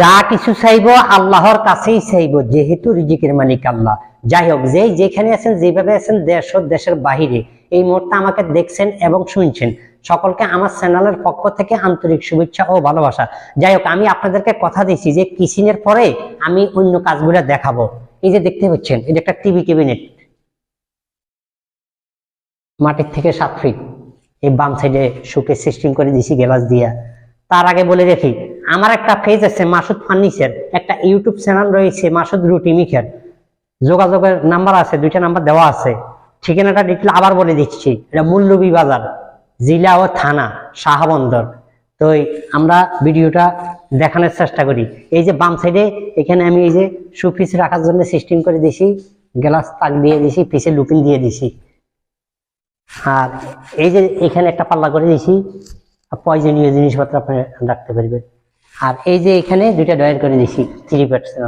যা কিছু চাইব আল্লাহর কাছেই চাইব, যেহেতু রিজিকের মালিক আল্লাহ। যাই হোক যে যেখানে আছেন, যেভাবে আছেন, দেশ ও দেশের বাহিরে, এই মুহূর্তে আমাকে দেখছেন এবং শুনছেন। সকলকে আমার চ্যানেলের পক্ষ থেকে আন্তরিক শুভেচ্ছা ও ভালোবাসা। যাই হোক, আমি আপনাদেরকে কথা দিচ্ছি যে কিচেনের পরে আমি অন্য কাজগুলো দেখাবো। এই যে দেখতে পাচ্ছেন, এটা একটা টিভি ক্যাবিনেট। মাটির থেকে সাত ফিট। এই বাম সাইডে শুকে সিস্টেম করে দিছি গ্লাস দিয়া। তার আগে বলে রাখি আমার একটা পেজ আছে মাসুদ ফার্নিচার একটা ইউটিউব চ্যানেল রয়েছে মাসুদ রুটি মিখার। যোগাযোগের নাম্বার আছে, দুইটা নাম্বার দেওয়া আছে। ঠিকানাটা ডিটেল আবার বলে দিচ্ছি, এটা মূল্যবী বাজার, জেলা ও থানা, শাহবন্দর। তো আমরা ভিডিওটা দেখানোর চেষ্টা করি। এই যে বাম সাইডে এখানে আমি এই যে সুপিস রাখার জন্য সিস্টেম করে দিছি গ্লাস তাক দিয়ে দিছি পিসে লুকিং দিয়ে দিছি আর এই যে এখানে একটা পাল্লা করে দিয়েছি, প্রয়োজনীয় জিনিসপত্র আপনি রাখতে পারবেন। আর এই যে এখানে দুইটা ডয়ের করে দিছি থ্রি পার্সেন্ট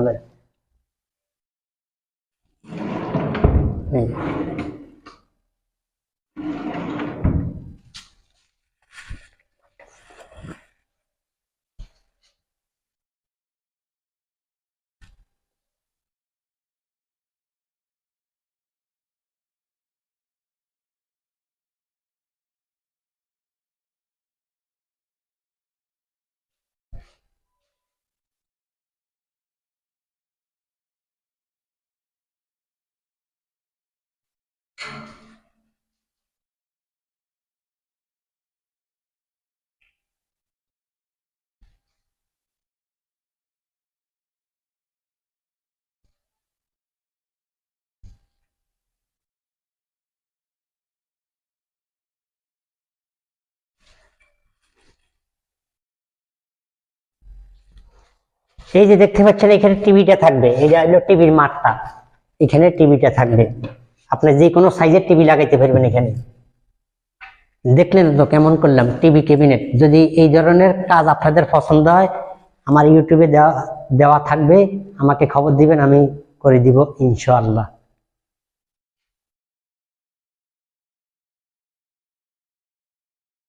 এই যে দেখতে পাচ্ছেন, এখানে টিভিটা থাকবে। এই যে হলো টিভির মাঠটা, এখানে টিভিটা থাকবে। আপনি যে কোনো সাইজের টিভি লাগাইতে পারবেন এখানে। দেখলেন তো কেমন করলাম, টিভি ক্যাবিনেট যদি এই ধরনের কাজ আপনাদের পছন্দ হয়, আমার ইউটিউবে দেওয়া দেওয়া থাকবে, আমাকে খবর দিবেন, আমি করে দিব ইনশাআল্লাহ।